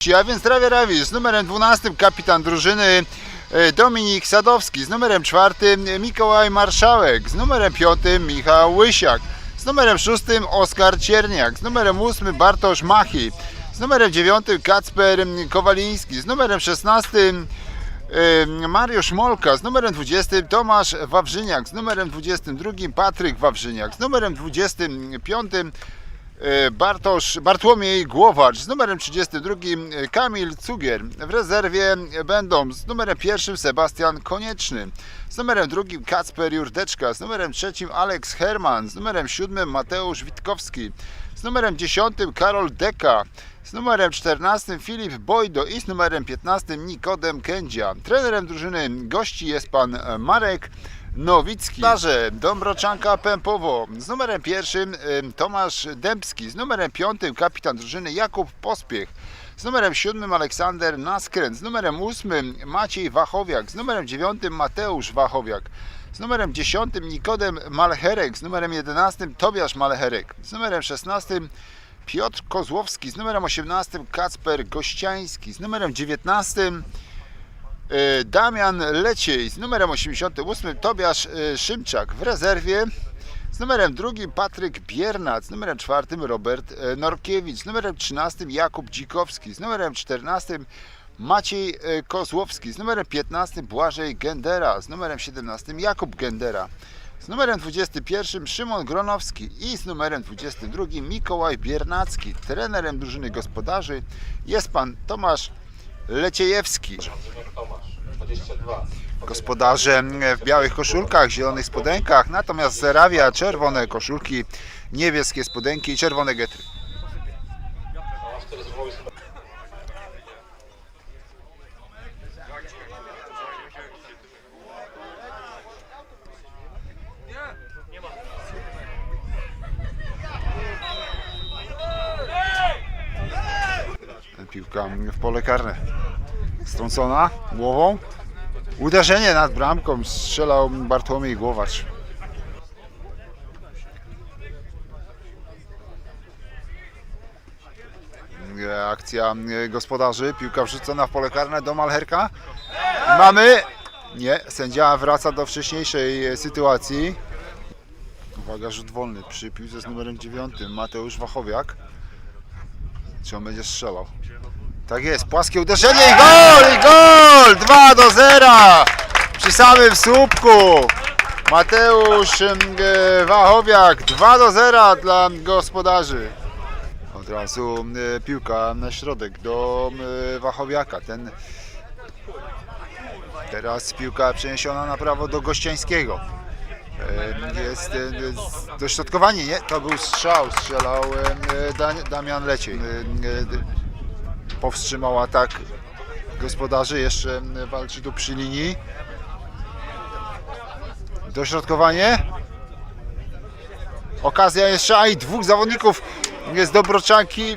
A więc Rawie Rawi z numerem 12 kapitan drużyny e, Dominik Sadowski, z numerem 4 Mikołaj Marszałek, z numerem 5 Michał Łysiak, z numerem 6 Oskar Cierniak, z numerem 8 Bartosz Machi, z numerem 9 Kacper Kowaliński, z numerem 16 e, Mariusz Molka, z numerem 20 Tomasz Wawrzyniak, z numerem 22 Patryk Wawrzyniak, z numerem 25 E, Bartosz, Bartłomiej Głowacz z numerem 32 e, Kamil Cugier. W rezerwie będą z numerem pierwszym Sebastian Konieczny, z numerem drugim Kacper Jurdeczka, z numerem trzecim Alex Herman, z numerem siódmym Mateusz Witkowski, z numerem 10 Karol Deka, z numerem 14 Filip Bojdo i z numerem 15 Nikodem Kędzia. Trenerem drużyny gości jest pan e, Marek Nowicki. Darze Dąbroczanka Pępowo. Z numerem pierwszym ym, Tomasz Dębski. Z numerem piątym kapitan drużyny Jakub Pospiech. Z numerem siódmym Aleksander Naskręt. Z numerem ósmym Maciej Wachowiak. Z numerem dziewiątym Mateusz Wachowiak. Z numerem dziesiątym Nikodem Malcherek. Z numerem jedenastym Tobiasz Malcherek. Z numerem szesnastym Piotr Kozłowski. Z numerem osiemnastym Kacper Gościański. Z numerem dziewiętnastym E, Damian Leciej z numerem 88, Tobiasz e, Szymczak w rezerwie, z numerem drugim Patryk Biernat, z numerem czwartym Robert e, Norkiewicz, z numerem 13 Jakub Dzikowski, z numerem 14 Maciej e, Kozłowski, z numerem 15 Błażej Gendera, z numerem 17 Jakub Gendera, z numerem 21 Szymon Gronowski i z numerem 22 Mikołaj Biernacki. Trenerem drużyny gospodarzy jest pan Tomasz Leciejewski. Gospodarze w białych koszulkach, zielonych spodenkach, natomiast Zerawia czerwone koszulki, niebieskie spodenki i czerwone getry. Piłka w pole karne. Strącona głową. Uderzenie nad bramką strzelał Bartłomiej Głowacz. Akcja e, gospodarzy, piłka wrzucona w pole karne do Malherka. Mamy. Nie, sędzia wraca do wcześniejszej sytuacji. Uwaga, rzut wolny przy piłce z numerem 9. Mateusz Wachowiak. Czy on będzie strzelał? Tak jest, płaskie uderzenie i gol! I gol! 2 do 0! Przy samym słupku Mateusz e, Wachowiak 2 do 0 dla gospodarzy. Od razu e, piłka na środek do e, Wachowiaka. Ten teraz piłka przeniesiona na prawo do Gościańskiego. Jest dośrodkowanie, nie? To był strzał, strzelał Damian Leciej. Powstrzymał atak gospodarzy, jeszcze mm, walczy tu przy linii. Dośrodkowanie. Okazja jeszcze, i dwóch zawodników z Dobroczanki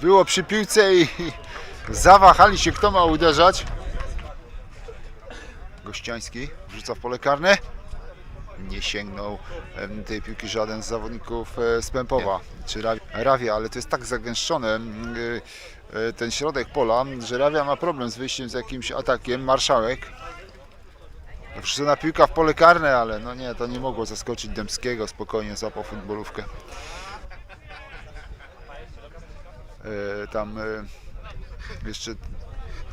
było przy piłce i zawahali się, kto ma uderzać. Gościański wrzuca w pole karne. Nie sięgnął tej piłki żaden z zawodników e, z Pępowa czy Rawi- Rawia, ale to jest tak zagęszczone mm, e, ten środek pola, że Rawia ma problem z wyjściem z jakimś atakiem. Marszałek. Wrzucona piłka w pole karne, ale no nie, to nie mogło zaskoczyć Dębskiego, spokojnie złapał futbolówkę. E, Tam e, jeszcze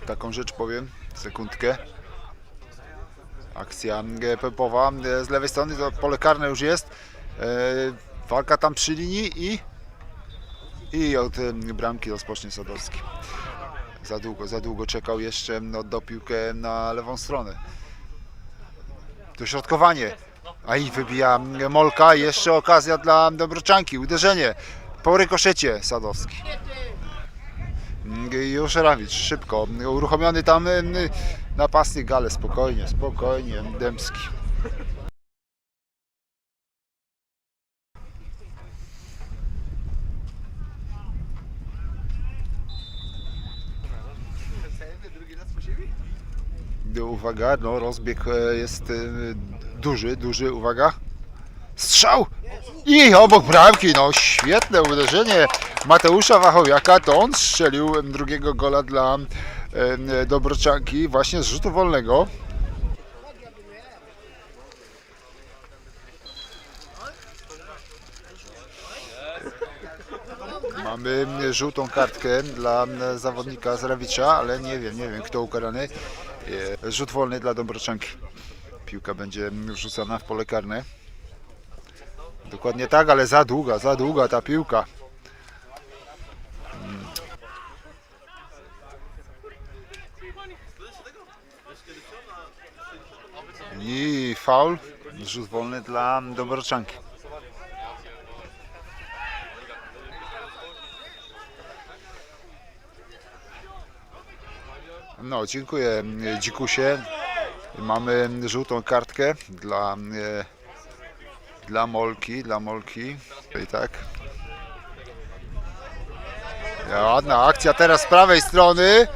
taką rzecz powiem, sekundkę. Akcja e, Pepowa e, z lewej strony, to pole karne już jest. E, Walka tam przy linii i i od bramki rozpocznie Sadowski. Za długo, za długo czekał jeszcze, no, do piłkę na lewą stronę. Dośrodkowanie. A i wybija Molka. Jeszcze okazja dla Dobroczanki. Uderzenie. Po rykoszecie Sadowski. I Już Rawicz, szybko. Uruchomiony tam napastnik, ale spokojnie, spokojnie. Dębski. Uwaga, no rozbieg e, jest e, duży, duży, uwaga. Strzał! I obok bramki, no świetne uderzenie Mateusza Wachowiaka, to on strzelił drugiego gola dla e, Dobroczanki właśnie z rzutu wolnego. Mamy żółtą kartkę dla zawodnika z Rawicza, ale nie wiem, nie wiem kto ukarany. E, Rzut wolny dla Dobroczanki. Piłka będzie rzucana w pole karne. Dokładnie tak, ale za długa, za długa ta piłka. I faul, rzut wolny dla Dobroczanki. No, dziękuję Dzikusie. Mamy żółtą kartkę dla, e, dla Molki, dla Molki. I tak. Ładna akcja teraz z prawej strony.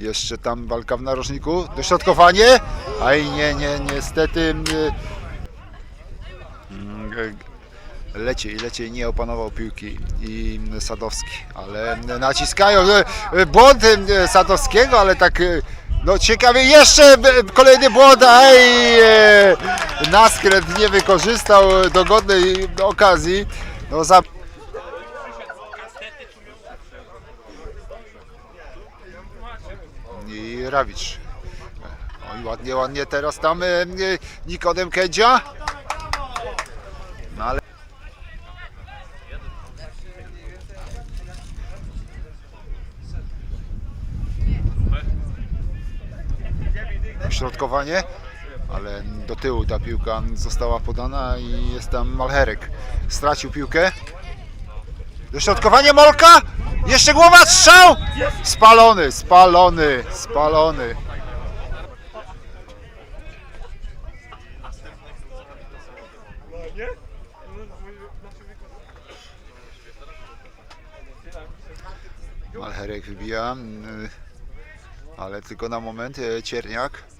Jeszcze tam walka w narożniku. Dośrodkowanie. Aj nie, nie, niestety. Leciej, leciej nie opanował piłki i Sadowski, ale naciskają. Błąd e, Sadowskiego, ale tak e, no ciekawie jeszcze e, kolejny błąd, aj e, Naskręt nie wykorzystał dogodnej okazji. No za i Rawicz. Oj, ładnie, ładnie teraz tam Nikodem Kedzia. Środkowanie, ale do tyłu ta piłka została podana i jest tam Malherek. Stracił piłkę. Dośrodkowanie Molka! Jeszcze głowa, strzał! Spalony, spalony, spalony. Malherek wybija, y, ale tylko na moment. y, Cierniak.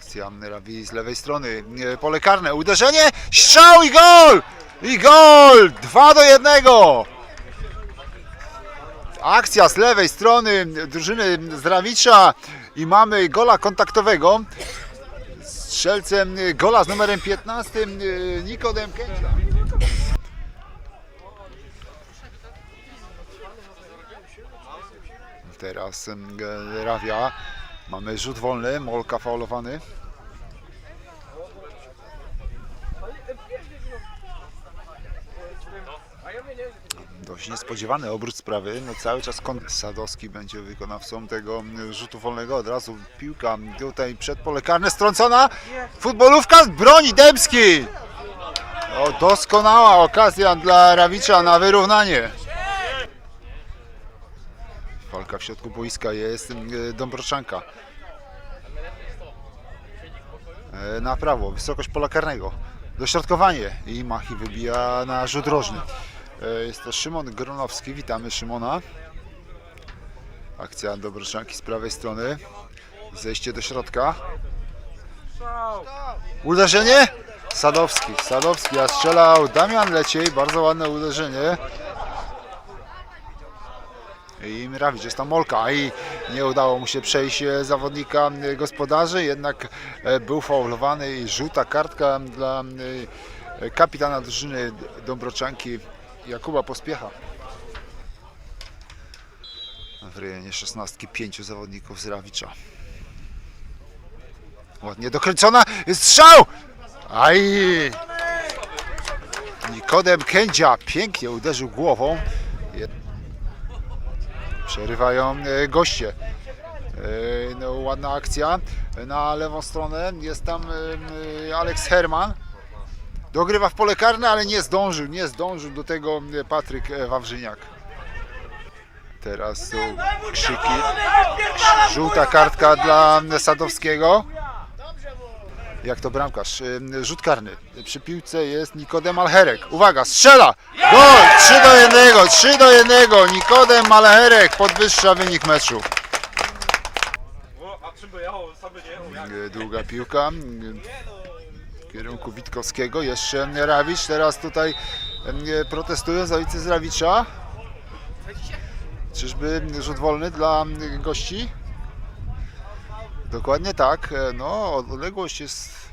Akcja Rawi z lewej strony. y, Pole karne, uderzenie, strzał i gol! I gol! 2 do 1! Akcja z lewej strony drużyny Zdrawicza i mamy gola kontaktowego. Strzelcem gola z numerem 15 y, Nikodem Kędzia. Teraz ge- Rawia. Mamy rzut wolny, Molka faulowany. Dość niespodziewany obrót sprawy. No cały czas Sadowski będzie wykonawcą tego mm, rzutu wolnego. Od razu piłka tutaj przed pole karne strącona. Futbolówka z broni Dębski. O, doskonała okazja dla Rawicza na wyrównanie. Walka w środku boiska jest e, Dąbroczanka. E, Na prawo, wysokość pola karnego. Dośrodkowanie i Machi wybija na rzut rożny. E, Jest to Szymon Gronowski. Witamy Szymona. Akcja Dobroczanki z prawej strony. Zejście do środka. Uderzenie? Sadowski. Sadowski, a strzelał Damian Leciej. Bardzo ładne uderzenie. I Rawicz, jest tam Molka i nie udało mu się przejść e, zawodnika gospodarzy, jednak e, był faulowany i żółta kartka dla e, kapitana drużyny Dąbroczanki Jakuba Pospiecha. W rejonie 16 pięciu zawodników z Rawicza. Ładnie dokręcona, strzał! Aj! Nikodem Kędzia pięknie uderzył głową. Przerywają e, goście. E, No, ładna akcja. Na lewą stronę jest tam e, Alex Herman. Dogrywa w pole karne, ale nie zdążył. Nie zdążył do tego Patryk Wawrzyniak. Teraz krzyki. Żółta kartka dla Sadowskiego jak to bramkarz, rzut karny. Przy piłce jest Nikodem Alherek. Uwaga, strzela! Gol! 3 do 1, 3 do 1. Nikodem Alherek podwyższa wynik meczu. Długa piłka w kierunku Witkowskiego. Jeszcze Rawicz, teraz tutaj protestują z z Rawicza. Czyżby rzut wolny dla gości? Dokładnie tak. E, No, odległość jest.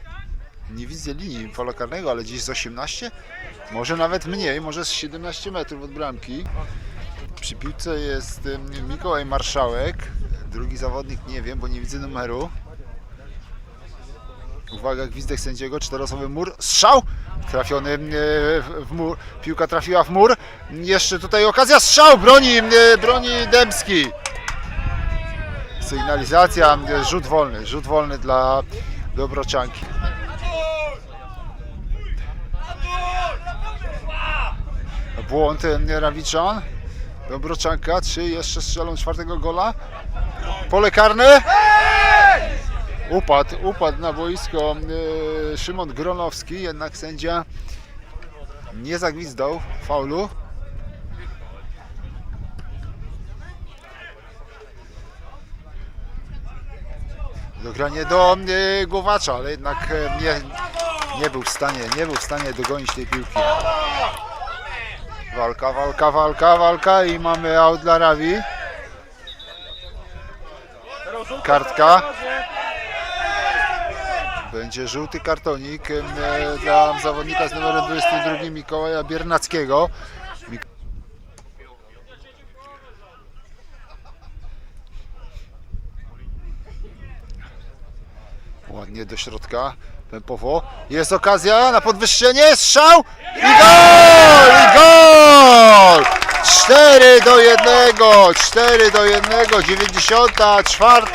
Nie widzę linii pola ale gdzieś z 18? Może nawet mniej, może z 17 metrów od bramki. Przy piłce jest Mikołaj Marszałek. Drugi zawodnik nie wiem, bo nie widzę numeru. Uwaga, gwizdek sędziego, czteroosobowy mur. Strzał! Trafiony e, w w mur. Piłka trafiła w mur. Jeszcze tutaj okazja. Strzał! Broni, e, broni Dębski. Sygnalizacja, rzut wolny. Rzut wolny dla Dobroczanki. Błąd Rawiczan. Dobroczanka, czy jeszcze strzelą czwartego gola? Pole karne. Upadł, upadł na boisko e, Szymon Gronowski, jednak sędzia nie zagwizdał faulu. Dogranie do e, Głowacza, ale jednak e, nie, nie był w stanie, nie był w stanie dogonić tej piłki. Walka, walka, walka, walka i mamy out dla Rawi. Kartka. Będzie żółty kartonik e, dla zawodnika z numerem 22 Mikołaja Biernackiego. Ładnie do środka, tempowo. Jest okazja na podwyższenie, strzał i gol! I gol! 4 do 1, 4 do 1, 94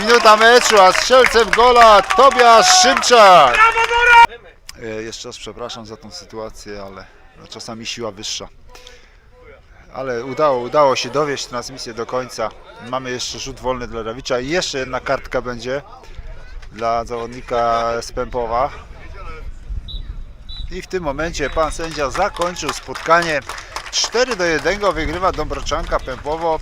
minuta meczu, a strzelcem gola Tobiasz Szymczak. E, Jeszcze raz przepraszam za tą sytuację, ale no, czasami siła wyższa. Ale udało, udało się dowieść transmisję do końca. Mamy jeszcze rzut wolny dla Rawicza i jeszcze jedna kartka będzie dla zawodnika z Pępowa. I w tym momencie pan sędzia zakończył spotkanie. 4 do 1 wygrywa Dąbroczanka Pępowo.